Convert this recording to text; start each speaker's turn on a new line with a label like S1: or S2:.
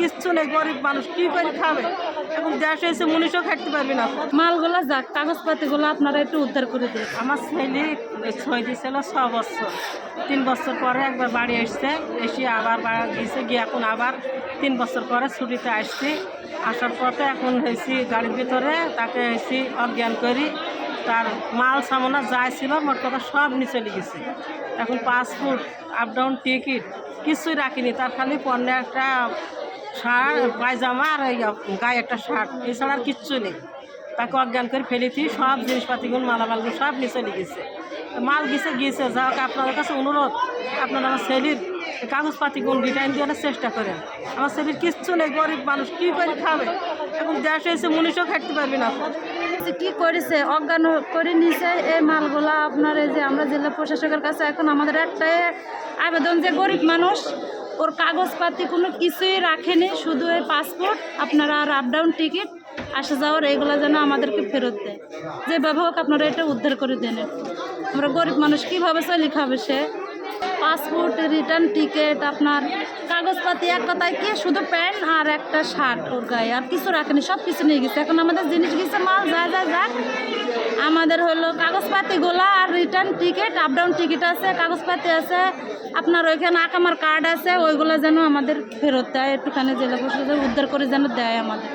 S1: কিচ্ছু নেই গরিব মানুষ কি করে খাবে? এখন দেশে এসে মুনিশও খাটতে পারবি না।
S2: মালগুলো যাক কাগজপাতিগুলো আপনারা একটু উদ্ধার করে দিন।
S1: আমার ছেলে ছয় দিয়েছিল ছ বছর। তিন বছর পরে একবার বাড়ি এসছে এসে আবার গিয়েছে গিয়ে এখন আবার তিন বছর পরে ছুটিতে আসছি। আসার পথে এখন হয়েছি গাড়ির ভিতরে তাকে হয়েছি অজ্ঞান করি। তার মাল সামনা যা ছিল মোট কথা সব নিচে লিখেছে এখন পাসপোর্ট আপ ডাউন টিকিট কিছুই রাখিনি। তার খালি পণ্যে একটা পায়জামা আর গায়ে একটা শার্ট। এছাড়া আর কিচ্ছু নেই। তাকে অজ্ঞান করে ফেলেছি সব জিনিসপাতিগুলো, মালামালগুলো সব নিচে লিখেছে মাল গিয়েছে গিয়েছে যা হোক আপনাদের কাছে অনুরোধ, আপনারা আমার ছেলের কাগজপাতিগুলো রিটার্ন দেওয়ার চেষ্টা করেন। আমার ছেলের কিচ্ছু নেই, গরিব মানুষ, কী করে খাবে? এখন দেশে এসে মুনিশও খাটতে পারবি না।
S2: কি করেছে? অজ্ঞান করে নিছে এই মালগুলা আপনার এই যে আমরা জেলা প্রশাসকের কাছে এখন আমাদের একটাই আবেদন যে গরিব মানুষ ওর কাগজপাতি কোনো কিছুই রাখেনি, শুধু এই পাসপোর্ট আপনারা আর আপ ডাউন টিকিট আসা যাওয়ার এইগুলো যেন আমাদেরকে ফেরত দেয়। যেভাবে হোক আপনারা এটা উদ্ধার করে দেন আমরা গরিব মানুষ, কীভাবে চলি খাবে সে? পাসপোর্ট রিটার্ন টিকিট আপনার কাগজপাতি, এক কথায় কি শুধু প্যান্ট আর একটা শার্ট ওর গায়ে, আর কিছু রাখেনি সব কিছু নিয়ে গেছে। এখন আমাদের জিনিস গেছে, মাল যা যা যাক আমাদের হলো কাগজপাতিগুলো আর return ticket up down ticket আছে, কাগজপাতি আছে, আপনার ওইখানে আকামার কার্ড আছে, ওইগুলো যেন আমাদের ফেরত দেয়, একটুখানি জেলা প্রশাসন উদ্ধার করে যেন দেয় আমাদের।